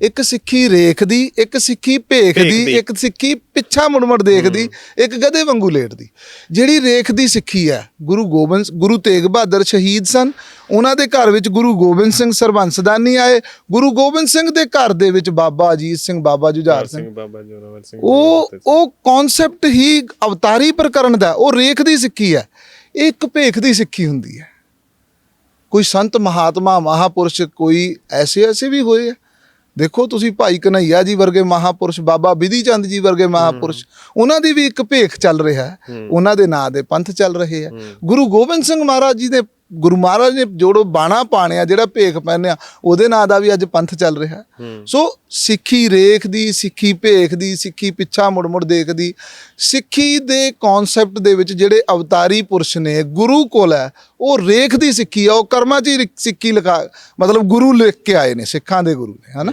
ਇੱਕ ਸਿੱਖੀ ਰੇਖ ਦੀ ਇੱਕ ਸਿੱਖੀ ਭੇਖ ਦੀ। ਇੱਕ ਸਿੱਖੀ ਪਿੱਛਾ ਮੁੜ-ਮੁੜ ਦੇਖਦੀ ਇੱਕ ਗਧੇ ਵਾਂਗੂ ਲੇਟਦੀ। ਜਿਹੜੀ ਰੇਖ ਦੀ ਸਿੱਖੀ ਹੈ ਗੁਰੂ ਗੋਬਿੰਦ ਗੁਰੂ ਤੇਗ ਬਹਾਦਰ ਸ਼ਹੀਦ ਸਨ। ਉਹਨਾਂ ਦੇ ਘਰ ਵਿੱਚ ਗੁਰੂ ਗੋਬਿੰਦ ਸਿੰਘ ਸਰਬੰਸਦਾਨੀ ਆਏ। ਗੁਰੂ ਗੋਬਿੰਦ ਸਿੰਘ ਦੇ ਘਰ ਦੇ ਵਿੱਚ ਬਾਬਾ ਅਜੀਤ ਸਿੰਘ ਬਾਬਾ ਜੁਝਾਰ ਸਿੰਘ ਬਾਬਾ ਜੋਰਾਵਰ ਸਿੰਘ ਉਹ ਉਹ ਕਨਸੈਪਟ ਹੀ ਅਵਤਾਰੀ ਪ੍ਰਕਰਨ ਦਾ ਉਹ ਰੇਖ ਦੀ ਸਿੱਖੀ ਹੈ। ਇੱਕ ਭੇਖ ਦੀ ਸਿੱਖੀ ਹੁੰਦੀ ਹੈ। ਕੋਈ ਸੰਤ ਮਹਾਤਮਾ ਮਹਾਪੁਰਸ਼ ਕੋਈ ਐਸੇ ਐਸੇ ਵੀ ਹੋਏ ਆ। ਦੇਖੋ ਤੁਸੀਂ ਭਾਈ ਕਨਈਆ ਜੀ ਵਰਗੇ ਮਹਾਪੁਰਸ਼ ਬਾਬਾ ਬਿਧੀ ਚੰਦ ਜੀ ਵਰਗੇ ਮਹਾਪੁਰਸ਼ ਉਹਨਾਂ ਦੀ ਵੀ ਇੱਕ ਭੇਖ ਚੱਲ ਰਿਹਾ ਹੈ। ਉਹਨਾਂ ਦੇ ਨਾਂ ਦੇ ਪੰਥ ਚੱਲ ਰਹੇ ਆ ਗੁਰੂ ਗੋਬਿੰਦ ਸਿੰਘ ਮਹਾਰਾਜ ਜੀ ਦੇ ਗੁਰੂ ਮਹਾਰਾਜ ਨੇ ਜੋੜੋ ਬਾਣਾ ਪਾਣਿਆ ਜਿਹੜਾ ਭੇਖ ਪਹਿਨਿਆ ਉਹਦੇ ਨਾਂ ਦਾ ਵੀ ਅੱਜ ਪੰਥ ਚੱਲ ਰਿਹਾ। ਸੋ ਸਿੱਖੀ ਰੇਖ ਦੀ ਸਿੱਖੀ ਭੇਖ ਦੀ ਸਿੱਖੀ ਪਿੱਛਾ ਮੁੜ ਮੁੜ ਦੇਖਦੀ ਸਿੱਖੀ ਦੇ ਕਨਸੈਪਟ ਦੇ ਵਿੱਚ ਜਿਹੜੇ ਅਵਤਾਰੀ ਪੁਰਸ਼ ਨੇ ਗੁਰੂ ਕੋਲ ਹੈ ਉਹ ਰੇਖ ਦੀ ਸਿੱਖੀ ਆ ਉਹ ਕਰਮਾਂ 'ਚ ਸਿੱਖੀ ਲਿਖਾ ਮਤਲਬ ਗੁਰੂ ਲਿਖ ਕੇ ਆਏ ਨੇ ਸਿੱਖਾਂ ਦੇ ਗੁਰੂ ਨੇ ਹਨਾ?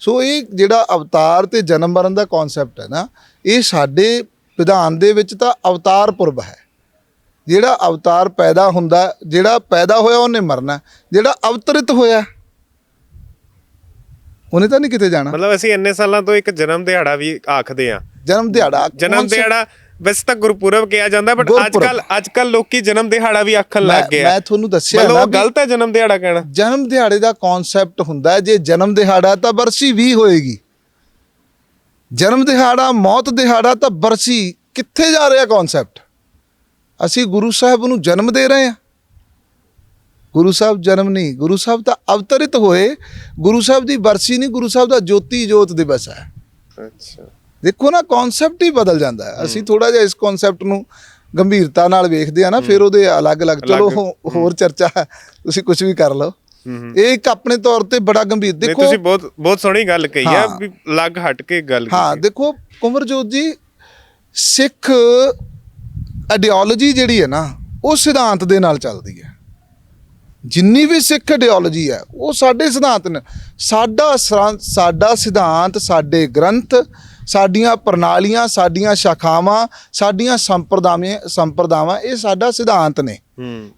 ਸੋ ਇਹ ਜਿਹੜਾ ਅਵਤਾਰ ਤੇ ਜਨਮ ਮਰਨ ਦਾ ਕਨਸੈਪਟ ਹੈ ਨਾ ਇਹ ਸਾਡੇ ਵਿਧਾਨ ਦੇ ਵਿੱਚ ਤਾਂ ਅਵਤਾਰ ਪੁਰਬ ਹੈ। ਜਿਹੜਾ ਅਵਤਾਰ ਪੈਦਾ ਹੁੰਦਾ ਜਿਹੜਾ ਪੈਦਾ ਹੋਇਆ ਉਹਨੇ ਮਰਨਾ ਜਿਹੜਾ ਅਵਤਰਿਤ ਹੋਇਆ ਉਹਨੇ ਤਾਂ ਨਹੀਂ ਕਿਤੇ ਜਾਣਾ। ਮਤਲਬ ਅਸੀਂ ਇੰਨੇ ਸਾਲਾਂ ਤੋਂ ਇੱਕ ਜਨਮ ਦਿਹਾੜਾ ਵੀ ਆਖਦੇ ਆ ਜਨਮ ਦਿਹਾੜਾ ਜਨਮ ਦਿਹਾੜਾ ਵੈਸੇ ਤਾਂ ਗੁਰਪੁਰਬ ਕਿਹਾ ਜਾਂਦਾ ਬਟ ਅੱਜ। ਕੱਲ ਅੱਜ ਕੱਲ ਲੋਕੀ ਜਨਮ ਦਿਹਾੜਾ ਵੀ ਆਖਣ ਲੱਗ ਗਏ ਮੈਂ ਤੁਹਾਨੂੰ ਦੱਸਿਆ ਮਤਲਬ ਨਾ ਵੀ- ਗਲਤ ਹੈ ਜਨਮ ਦਿਹਾੜਾ ਕਹਿਣਾ। ਜਨਮ ਦਿਹਾੜੇ ਦਾ ਕਨਸੈਪਟ ਹੁੰਦਾ ਜੇ ਜਨਮ ਦਿਹਾੜਾ ਤਾਂ ਬਰਸੀ ਵੀ ਹੋਏਗੀ। ਜਨਮ ਦਿਹਾੜਾ ਮੌਤ ਦਿਹਾੜਾ ਤਾਂ ਬਰਸੀ ਕਿੱਥੇ ਜਾ ਰਿਹਾ ਕਨਸੈਪਟ ਅਸੀਂ ਗੁਰੂ ਸਾਹਿਬ ਨੂੰ ਜਨਮ ਦੇ ਰਹੇ ਹਾਂ। ਗੁਰੂ ਸਾਹਿਬ ਜਨਮ ਨਹੀਂ ਗੁਰੂ ਸਾਹਿਬ ਤਾਂ ਅਵਤਰਿਤ ਹੋਏ। ਗੁਰੂ ਸਾਹਿਬ ਦੀ ਬਰਸੀ ਨਹੀਂ ਗੁਰੂ ਸਾਹਿਬ ਦਾ ਜੋਤੀ ਜੋਤ ਦਿਵਸ ਹੈ। ਅੱਛਾ। ਦੇਖੋ ਨਾ ਕਨਸੈਪਟ ਹੀ ਬਦਲ ਜਾਂਦਾ ਹੈ। ਅਸੀਂ ਥੋੜਾ ਜਿਹਾ ਇਸ ਕਨਸੈਪਟ ਨੂੰ ਗੰਭੀਰਤਾ ਨਾਲ ਵੇਖਦੇ ਆ ਨਾ ਫਿਰ ਉਹਦੇ ਅਲੱਗ-ਅਲੱਗ ਚਲੋ ਅਲੱਗ, ਹੋਰ ਚਰਚਾ ਤੁਸੀਂ ਕੁਝ ਵੀ ਕਰ ਲਓ। ਇਹ ਇੱਕ ਆਪਣੇ ਤੌਰ ਤੇ ਬੜਾ ਗੰਭੀਰ ਦੇਖੋ ਤੁਸੀਂ ਬਹੁਤ ਬਹੁਤ ਸੋਹਣੀ ਗੱਲ ਕਹੀ ਆ। ਵੀ ਲੱਗ ਹਟ ਕੇ ਗੱਲ ਹਾਂ ਦੇਖੋ ਕੁੰਵਰਜੋਤ ਜੀ ਸਿੱਖ ਆਈਡੀਓਲੋਜੀ ਜਿਹੜੀ ਹੈ ਨਾ ਉਹ ਸਿਧਾਂਤ ਦੇ ਨਾਲ ਚੱਲਦੀ ਹੈ। ਜਿੰਨੀ ਵੀ ਸਿੱਖ ਆਈਡੀਓਲੋਜੀ ਹੈ ਉਹ ਸਾਡੇ ਸਿਧਾਂਤ ਨੇ। ਸਾਡਾ ਸਾਡਾ ਸਿਧਾਂਤ ਸਾਡੇ ਗ੍ਰੰਥ ਸਾਡੀਆਂ ਪ੍ਰਣਾਲੀਆਂ ਸਾਡੀਆਂ ਸ਼ਾਖਾਵਾਂ ਸਾਡੀਆਂ ਸੰਪਰਦਾਵਾਂ ਸੰਪਰਦਾਵਾਂ ਇਹ ਸਾਡਾ ਸਿਧਾਂਤ ਨੇ।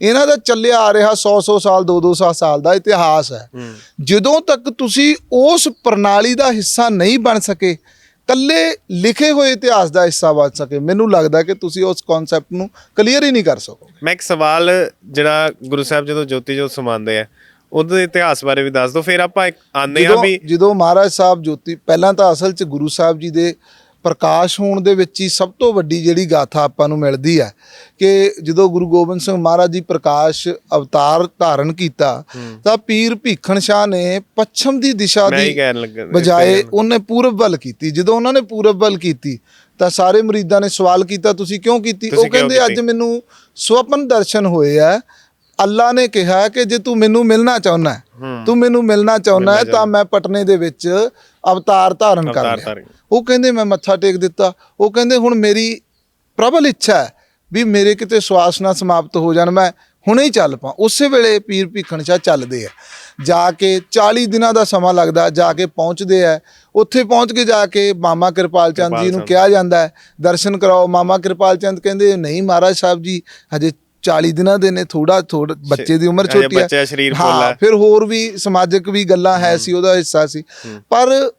ਇਹਨਾਂ ਦਾ ਚੱਲਿਆ ਆ ਰਿਹਾ 100 100 ਸਾਲ 2 200 ਸਾਲ ਦਾ ਇਤਿਹਾਸ ਹੂੰ। ਜਦੋਂ ਤੱਕ ਤੁਸੀਂ ਉਸ ਪ੍ਰਣਾਲੀ ਦਾ ਹਿੱਸਾ ਨਹੀਂ ਬਣ ਸਕੇ ਕੱਲੇ ਲਿਖੇ ਹੋਏ ਇਤਿਹਾਸ ਦਾ ਹਿੱਸਾ ਬਣ ਸਕੇ। ਮੈਨੂੰ ਲੱਗਦਾ ਕਿ ਤੁਸੀਂ ਉਸ ਕਨਸੈਪਟ ਨੂੰ ਕਲੀਅਰ ਹੀ ਨਹੀਂ ਕਰ ਸਕੋਗੇ। ਮੈਂ ਇੱਕ ਸਵਾਲ ਜਿਹੜਾ ਗੁਰੂ ਸਾਹਿਬ ਜਦੋਂ ਜੋਤੀ ਜੋਤ ਸਮਾਉਂਦੇ ਆ ਉਹਦੇ ਇਤਿਹਾਸ ਬਾਰੇ ਵੀ ਦੱਸ ਦਿਓ। ਫਿਰ ਆਪਾਂ ਇੱਕ ਆਨੇ ਆ ਵੀ ਜਦੋਂ ਮਹਾਰਾਜ ਸਾਹਿਬ ਜੋਤੀ ਪਹਿਲਾਂ ਤਾਂ ਅਸਲ 'ਚ ਗੁਰੂ ਸਾਹਿਬ ਜੀ ਦੇ ਪ੍ਰਕਾਸ਼ ਹੋਣ ਦੇ ਵਿੱਚ ਹੀ ਸਭ ਤੋਂ ਵੱਡੀ ਜਿਹੜੀ ਗਾਥਾ ਆਪਾਂ ਨੂੰ ਮਿਲਦੀ ਹੈ ਕਿ ਜਦੋਂ ਗੁਰੂ ਗੋਬਿੰਦ ਸਿੰਘ ਮਹਾਰਾਜ ਜੀ ਪ੍ਰਕਾਸ਼ ਅਵਤਾਰ ਧਾਰਨ ਕੀਤਾ ਤਾਂ ਪੀਰ ਭੀਖਣ ਸ਼ਾਹ ਨੇ ਪੱਛਮ ਦੀ ਦਿਸ਼ਾ ਦੀ ਬਜਾਏ ਉਹਨੇ ਪੂਰਬ ਵੱਲ ਕੀਤੀ। ਜਦੋਂ ਉਹਨਾਂ ਨੇ ਪੂਰਬ ਵੱਲ ਕੀਤੀ ਤਾਂ ਸਾਰੇ ਮਰੀਦਾਂ ਨੇ ਸਵਾਲ ਕੀਤਾ ਤੁਸੀਂ ਕਿਉਂ ਕੀਤੀ? ਉਹ ਕਹਿੰਦੇ ਅੱਜ? ਮੈਨੂੰ ਸੁਪਨ ਦਰਸ਼ਨ ਹੋਏ ਆ। ਅੱਲਾ ਨੇ ਕਿਹਾ ਕਿ ਜੇ ਤੂੰ ਮੈਨੂੰ ਮਿਲਣਾ ਚਾਹੁੰਦਾ। ਤੂੰ ਮੈਨੂੰ ਮਿਲਣਾ ਚਾਹੁੰਦਾ ਤਾਂ ਮੈਂ ਪਟਨੇ ਦੇ ਵਿੱਚ ਅਵਤਾਰ ਧਾਰਨ ਕਰ ਲਿਆ। ਉਹ ਕਹਿੰਦੇ ਮੈਂ ਮੱਥਾ ਟੇਕ ਦਿੱਤਾ। ਉਹ ਕਹਿੰਦੇ ਹੁਣ ਮੇਰੀ ਪ੍ਰਬਲ ਇੱਛਾ ਹੈ ਵੀ ਮੇਰੇ ਕਿਤੇ ਸਵਾਸ ਨਾ ਸਮਾਪਤ ਹੋ ਜਾਣ। ਮੈਂ ਹੁਣੇ ਹੀ ਚੱਲ ਪਾ ਉਸੇ ਵੇਲੇ ਪੀਰ ਭੀਖਣ ਸ਼ਾਹ ਚੱਲਦੇ ਆ। ਜਾ ਕੇ 40 ਦਿਨਾਂ ਦਾ ਸਮਾਂ ਲੱਗਦਾ ਜਾ ਕੇ ਪਹੁੰਚਦੇ ਆ। ਉੱਥੇ ਪਹੁੰਚ ਕੇ ਜਾ ਕੇ ਮਾਮਾ ਕਿਰਪਾਲ ਚੰਦ ਜੀ ਨੂੰ। ਕਿਹਾ ਜਾਂਦਾ ਹੈ ਦਰਸ਼ਨ ਕਰਾਓ। ਮਾਮਾ ਕਿਰਪਾਲ ਚੰਦ ਕਹਿੰਦੇ ਨਹੀਂ ਮਹਾਰਾਜ ਸਾਹਿਬ ਜੀ ਹਜੇ 40 ਦਿਨਾਂ ਦੇ ਨੇ ਥੋੜਾ ਥੋੜਾ ਬੱਚੇ ਦੀ ਉਮਰ ਛੋਟੀ ਹੈ। ਬੱਚਾ ਹੈ, ਸਰੀਰ ਹੈ। ਫਿਰ ਹੋਰ ਵੀ ਸਮਾਜਿਕ ਵੀ ਗੱਲਾਂ ਹੈ ਸੀ ਉਹਦਾ ਹਿੱਸਾ ਸੀ। ਪਰ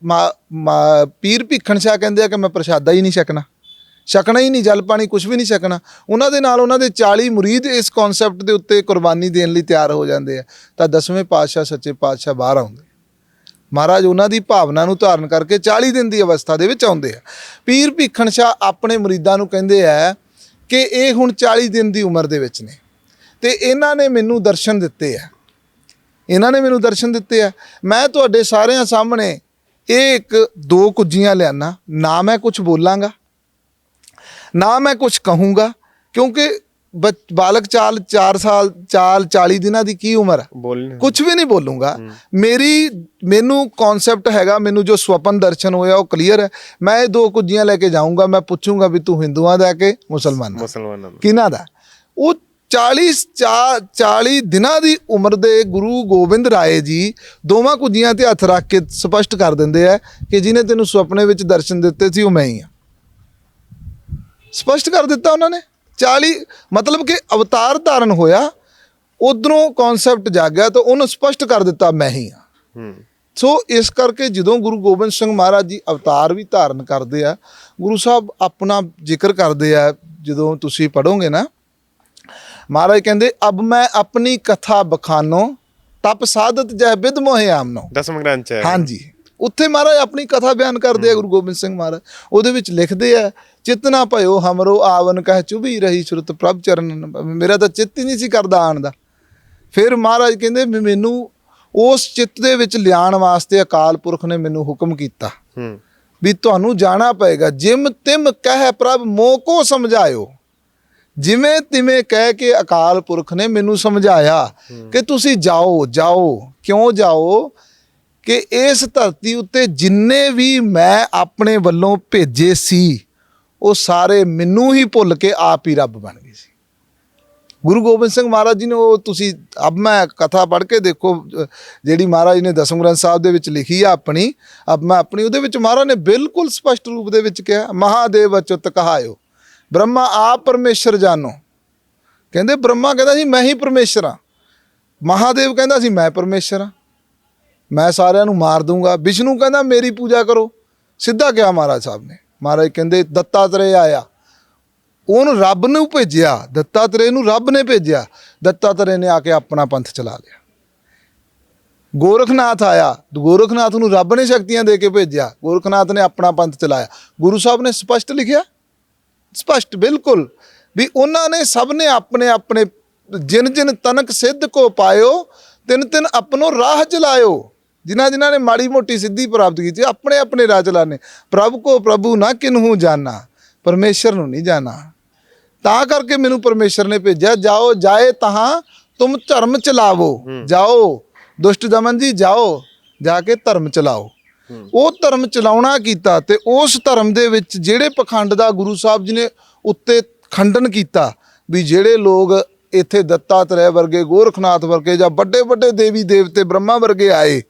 ਪੀਰ ਭਿੱਖਣ ਸ਼ਾਹ ਕਹਿੰਦੇ ਆ ਕਿ ਮੈਂ ਪ੍ਰਸ਼ਾਦਾ ਹੀ ਨਹੀਂ ਛਕਣਾ। ਛਕਣਾ ਹੀ ਨਹੀਂ ਜਲ ਪਾਣੀ ਕੁਝ ਵੀ ਨਹੀਂ ਛਕਣਾ। ਉਹਨਾਂ ਦੇ ਨਾਲ ਉਹਨਾਂ ਦੇ 40 ਮੁਰੀਦ ਇਸ ਕਨਸੈਪਟ ਦੇ ਉੱਤੇ ਕੁਰਬਾਨੀ ਦੇਣ ਲਈ ਤਿਆਰ ਹੋ ਜਾਂਦੇ ਆ। ਤਾਂ ਦਸਵੇਂ ਪਾਤਸ਼ਾਹ ਸੱਚੇ ਪਾਤਸ਼ਾਹ ਬਾਹਰ ਆਉਂਦੇ। ਮਹਾਰਾਜ ਉਹਨਾਂ ਦੀ ਭਾਵਨਾ ਨੂੰ ਧਾਰਨ ਕਰਕੇ 40 ਦਿਨ ਦੀ ਅਵਸਥਾ ਦੇ ਵਿੱਚ ਆਉਂਦੇ ਆ। ਪੀਰ ਭਿੱਖਣ ਸ਼ਾਹ ਆਪਣੇ ਮੁਰੀਦਾਂ ਨੂੰ ਕਹਿੰਦੇ ਆ ਕਿ ਇਹ ਹੁਣ 40 ਦਿਨ ਦੀ ਉਮਰ ਦੇ ਵਿੱਚ ਨੇ। ਤੇ ਇਹਨਾਂ ਨੇ ਮੈਨੂੰ ਦਰਸ਼ਨ ਦਿੱਤੇ ਆ। ਇਹਨਾਂ ਨੇ ਮੈਨੂੰ ਦਰਸ਼ਨ ਦਿੱਤੇ ਆ। ਮੈਂ ਤੁਹਾਡੇ ਸਾਰਿਆਂ ਸਾਹਮਣੇ ਇਹ ਇੱਕ ਦੋ ਕੁੱਜੀਆਂ ਲਿਆਣਾ ਨਾ ਮੈਂ ਕੁਝ ਬੋਲਾਂਗਾ, ਨਾ ਮੈਂ ਕੁਝ ਕਹੂੰਗਾ, ਕਿਉਂਕਿ ਬਾਲਕ ਚਾਲ 4 ਸਾਲ ਚਾਲ 40 ਦਿਨਾਂ ਦੀ ਕੀ ਉਮਰ ਹੈ? ਕੁਝ ਵੀ ਨਹੀਂ ਬੋਲੂੰਗਾ। ਮੇਰੀ ਮੈਨੂੰ ਕਨਸੈਪਟ ਹੈਗਾ ਮੈਨੂੰ ਜੋ ਸਵਪਨ ਦਰਸ਼ਨ ਹੋਇਆ ਉਹ ਕਲੀਅਰ ਹੈ। ਮੈਂ ਇਹ ਦੋ ਕੁੱਜੀਆਂ ਲੈ ਕੇ ਜਾਊਂਗਾ ਮੈਂ ਪੁੱਛੂੰਗਾ ਵੀ ਤੂੰ ਹਿੰਦੂਆਂ ਦਾ ਕਿ ਮੁਸਲਮਾਨਾਂ ਮੁਸਲਮਾਨਾਂ ਦਾ। ਕਿਹਨਾਂ ਦਾ? ਉਹ 40 ਚਾ- 40 ਦਿਨਾਂ ਦੀ ਉਮਰ ਦੇ ਗੁਰੂ ਗੋਬਿੰਦ ਰਾਏ ਜੀ ਦੋਵਾਂ ਕੁੱਜੀਆਂ ਤੇ ਹੱਥ ਰੱਖ ਕੇ ਸਪਸ਼ਟ ਕਰ ਦਿੰਦੇ ਆ ਕਿ ਜਿਹਨੇ ਤੈਨੂੰ ਸੁਪਨੇ ਵਿੱਚ ਦਰਸ਼ਨ ਦਿੱਤੇ ਸੀ ਉਹ ਮੈਂ ਹੀ ਆ। ਸਪਸ਼ਟ ਕਰ ਦਿੱਤਾ ਉਹਨਾਂ ਨੇ? 40 ਮਤਲਬ ਕਿ ਅਵਤਾਰ ਧਾਰਨ ਹੋਇਆ ਉਧਰੋਂ ਕਨਸੈਪਟ ਜਾਗਿਆ ਤਾਂ ਉਹਨੂੰ ਸਪਸ਼ਟ ਕਰ ਦਿੱਤਾ ਮੈਂ ਹੀ ਆ ਹੂੰ। ਸੋ ਇਸ ਕਰਕੇ ਜਦੋਂ ਗੁਰੂ ਗੋਬਿੰਦ ਸਿੰਘ ਮਹਾਰਾਜ ਜੀ ਅਵਤਾਰ ਵੀ ਧਾਰਨ ਕਰਦੇ ਆ ਗੁਰੂ ਸਾਹਿਬ ਆਪਣਾ ਜ਼ਿਕਰ ਕਰਦੇ ਆ ਜਦੋਂ ਤੁਸੀਂ ਪੜੋਗੇ ਨਾ ਮਹਾਰਾਜ ਕਹਿੰਦੇ ਅਬ ਮੈਂ ਆਪਣੀ ਕਥਾ ਬਖਾਨੋ ਤਪ ਸਾਧਤ ਜਹ ਬਿਦ ਮੋਹਿ ਆਮਨੋ। ਦਸਮ ਗ੍ਰੰਥ ਚ ਹੈ। ਹਾਂਜੀ। ਉੱਥੇ ਮਹਾਰਾਜ ਆਪਣੀ ਕਥਾ ਬਿਆਨ ਕਰਦੇ ਆ ਗੁਰੂ ਗੋਬਿੰਦ ਸਿੰਘ ਮਹਾਰਾਜ। ਉਹਦੇ ਵਿੱਚ ਲਿਖਦੇ ਆ ਚਿਤਨਾ ਭਇਓ ਹਮਰੋ ਆਵਨ ਕਹਿ ਚੁਭੀ ਰਹੀ ਸੁਰਤ ਪ੍ਰਭ ਚਰਨ ਮੇਰਾ ਤਾਂ ਚਿੱਤ ਹੀ ਨਹੀਂ ਸੀ ਕਰਦਾ ਆਣ ਦਾ। ਫਿਰ ਮਹਾਰਾਜ ਕਹਿੰਦੇ ਮੈਨੂੰ ਉਸ ਚਿੱਤ ਦੇ ਵਿੱਚ ਲਿਆਉਣ ਵਾਸਤੇ ਅਕਾਲ ਪੁਰਖ ਨੇ ਮੈਨੂੰ ਹੁਕਮ ਕੀਤਾ। ਹੂੰ। ਵੀ ਤੁਹਾਨੂੰ ਜਾਣਾ ਪਏਗਾ। ਜਿਮ ਤਿਮ ਕਹਿ ਪ੍ਰਭ ਮੋਹ ਕੋ ਸਮਝਾਇਓ। ਜਿਵੇਂ ਤਿਵੇਂ ਕਹਿ ਕੇ ਅਕਾਲ ਪੁਰਖ ਨੇ ਮੈਨੂੰ ਸਮਝਾਇਆ ਕਿ ਤੁਸੀਂ ਜਾਓ ਜਾਓ। ਕਿਉਂ ਜਾਓ? ਕਿ ਇਸ ਧਰਤੀ ਉੱਤੇ ਜਿੰਨੇ ਵੀ ਮੈਂ ਆਪਣੇ ਵੱਲੋਂ ਭੇਜੇ ਸੀ, ਉਹ ਸਾਰੇ ਮੈਨੂੰ ਹੀ ਭੁੱਲ ਕੇ ਆਪ ਹੀ ਰੱਬ ਬਣ ਗਏ ਸੀ। ਗੁਰੂ ਗੋਬਿੰਦ ਸਿੰਘ ਮਹਾਰਾਜ ਜੀ ਨੇ ਉਹ ਤੁਸੀਂ, ਅਬ ਮੈਂ ਕਥਾ ਪੜ੍ਹ ਕੇ ਦੇਖੋ, ਜਿਹੜੀ ਮਹਾਰਾਜ ਨੇ ਦਸਮ ਗ੍ਰੰਥ ਸਾਹਿਬ ਦੇ ਵਿੱਚ ਲਿਖੀ ਆ ਆਪਣੀ, ਅਬ ਮੈਂ ਆਪਣੀ, ਉਹਦੇ ਵਿੱਚ ਮਹਾਰਾਜ ਨੇ ਬਿਲਕੁਲ ਸਪਸ਼ਟ ਰੂਪ ਦੇ ਵਿੱਚ ਕਿਹਾ, ਮਹਾਦੇਵ ਅਚੁੱਤ ਕਹਾਇਓ, ਬ੍ਰਹਮਾ ਆਪ ਪਰਮੇਸ਼ਰ ਜਾਨੋ ਕਹਿੰਦੇ ਬ੍ਰਹਮਾ ਕਹਿੰਦਾ ਸੀ, ਮੈਂ ਹੀ ਪਰਮੇਸ਼ਰ ਹਾਂ। ਮਹਾਦੇਵ ਕਹਿੰਦਾ ਸੀ, ਮੈਂ ਪਰਮੇਸ਼ਰ ਹਾਂ। ਮੈਂ ਸਾਰਿਆਂ ਨੂੰ ਮਾਰ ਦੂੰਗਾ ਵਿਸ਼ਨੂੰ ਕਹਿੰਦਾ, ਮੇਰੀ ਪੂਜਾ ਕਰੋ। ਸਿੱਧਾ ਕਿਹਾ ਮਹਾਰਾਜ ਸਾਹਿਬ ਨੇ। ਮਹਾਰਾਜ ਕਹਿੰਦੇ ਦੱਤਾਤਰੇ ਆਇਆ। ਉਹਨੂੰ ਰੱਬ ਨੂੰ ਭੇਜਿਆ। ਦੱਤਾਤਰੇ ਨੂੰ ਰੱਬ ਨੇ ਭੇਜਿਆ। ਦੱਤਾਤਰੇ ਨੇ ਆ ਕੇ ਆਪਣਾ ਪੰਥ ਚਲਾ ਲਿਆ। ਗੋਰਖਨਾਥ ਆਇਆ। ਗੋਰਖਨਾਥ ਨੂੰ ਰੱਬ ਨੇ ਸ਼ਕਤੀਆਂ ਦੇ ਕੇ ਭੇਜਿਆ। ਗੋਰਖਨਾਥ ਨੇ ਆਪਣਾ ਪੰਥ ਚਲਾਇਆ। ਗੁਰੂ ਸਾਹਿਬ ਨੇ ਸਪਸ਼ਟ ਲਿਖਿਆ? ਸਪਸ਼ਟ, ਬਿਲਕੁਲ। ਵੀ ਉਹਨਾਂ ਨੇ ਸਭ ਨੇ ਆਪਣੇ ਆਪਣੇ ਜਿਨ ਜਿਨ ਤਨਕ ਸਿੱਧ ਕੋ ਪਾਇਓ, ਤਿੰਨ ਤਿਨ ਆਪਣੋ ਰਾਹ ਚਲਾਇਓ ਜਿਨ੍ਹਾਂ ਜਿਨ੍ਹਾਂ ਨੇ ਮਾੜੀ ਮੋਟੀ ਸਿੱਧੀ ਪ੍ਰਾਪਤ ਕੀਤੀ ਆਪਣੇ ਆਪਣੇ ਰਾਹ ਚਲਾਣੇ ਪ੍ਰਭ ਕੋ ਪ੍ਰਭੂ ਨਾ ਕਿਨਹੂ ਜਾਣਾ ਪਰਮੇਸ਼ਰ ਨੂੰ ਨਹੀਂ ਜਾਣਾ। ਤਾਂ ਕਰਕੇ ਮੈਨੂੰ ਪਰਮੇਸ਼ਰ ਨੇ ਭੇਜਿਆ ਜਾਓ ਜਾਏ ਤਹਾਂ ਤੁਮ ਧਰਮ ਚਲਾਵੋ। ਜਾਓ ਦੁਸ਼ਟ ਦਮਨ ਜੀ ਜਾਓ ਜਾ ਕੇ ਧਰਮ ਚਲਾਓ। ਉਹ ਧਰਮ ਚਲਾਉਣਾ ਕੀਤਾ ਤੇ ਉਸ ਧਰਮ ਦੇ ਵਿੱਚ ਜਿਹੜੇ ਪਖੰਡ ਦਾ ਗੁਰੂ ਸਾਹਿਬ ਜੀ ਨੇ ਉੱਤੇ ਖੰਡਨ ਕੀਤਾ ਵੀ ਜਿਹੜੇ ਲੋਕ ਇੱਥੇ ਦੱਤਾਤਰੇय ਵਰਗੇ ਗੋਰਖਨਾਥ ਵਰਗੇ ਜਾਂ ਵੱਡੇ ਵੱਡੇ ਦੇਵੀ ਦੇਵਤੇ ਬ੍ਰਹਮਾ ਵਰਗੇ ਆਏ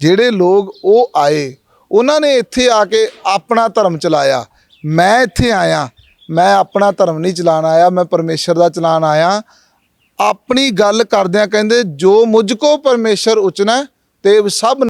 ਜਿਹੜੇ ਲੋਕ ਉਹ ਆਏ, ਉਹਨਾਂ ਨੇ ਇੱਥੇ ਆ ਕੇ ਆਪਣਾ ਧਰਮ ਚਲਾਇਆ। ਮੈਂ ਇੱਥੇ ਆਇਆ, ਮੈਂ ਆਪਣਾ ਧਰਮ ਨਹੀਂ ਚਲਾਣ ਆਇਆ, ਮੈਂ ਪਰਮੇਸ਼ਰ ਦਾ ਚਲਾਣ ਆਇਆ। ਆਪਣੀ ਗੱਲ ਕਰਦਿਆਂ ਕਹਿੰਦੇ, ਜੋ ਮੁਝ ਕੋ ਪਰਮੇਸ਼ਰ ਉਚਨਾ, ਤੇ ਸਭ